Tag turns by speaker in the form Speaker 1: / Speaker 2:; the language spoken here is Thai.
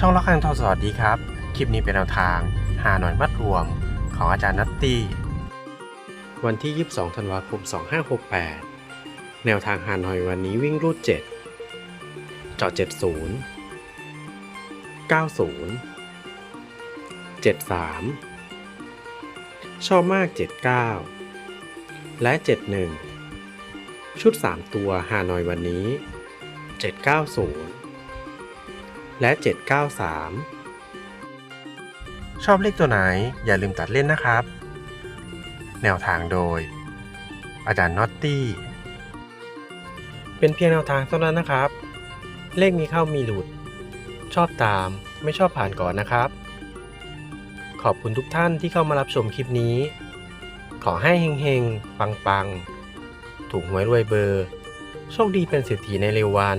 Speaker 1: ช่องละครังทอสวัสดีครับ คลิปนี้เป็นแนวทางหาหน่อยมัดรวมของอาจารย์นัตตี้ วันที่ 22 ธันวาคม 2568 แนวทางหาหน่อยวันนี้วิ่งรูด 7 จอด 70 90 73 ชอบมาก 79 และ 71 ชุด 3 ตัวหาหน่อยวันนี้ 790 และ 793 ชอบเลขตัวไหนอย่าลืมตัดเล่นนะครับ แนวทางโดย อาจารย์น็อตตี้ เป็นเพียงแนวทางเท่านั้นนะครับ เลขมีเข้ามีหลุด ชอบตามไม่ชอบผ่านก่อนนะครับ ขอบคุณทุกท่านที่เข้ามารับชมคลิปนี้ ขอให้เฮงๆ ปังๆ ถูกหวยรวยเบอร์ โชคดีเป็นเศรษฐีในเร็ววัน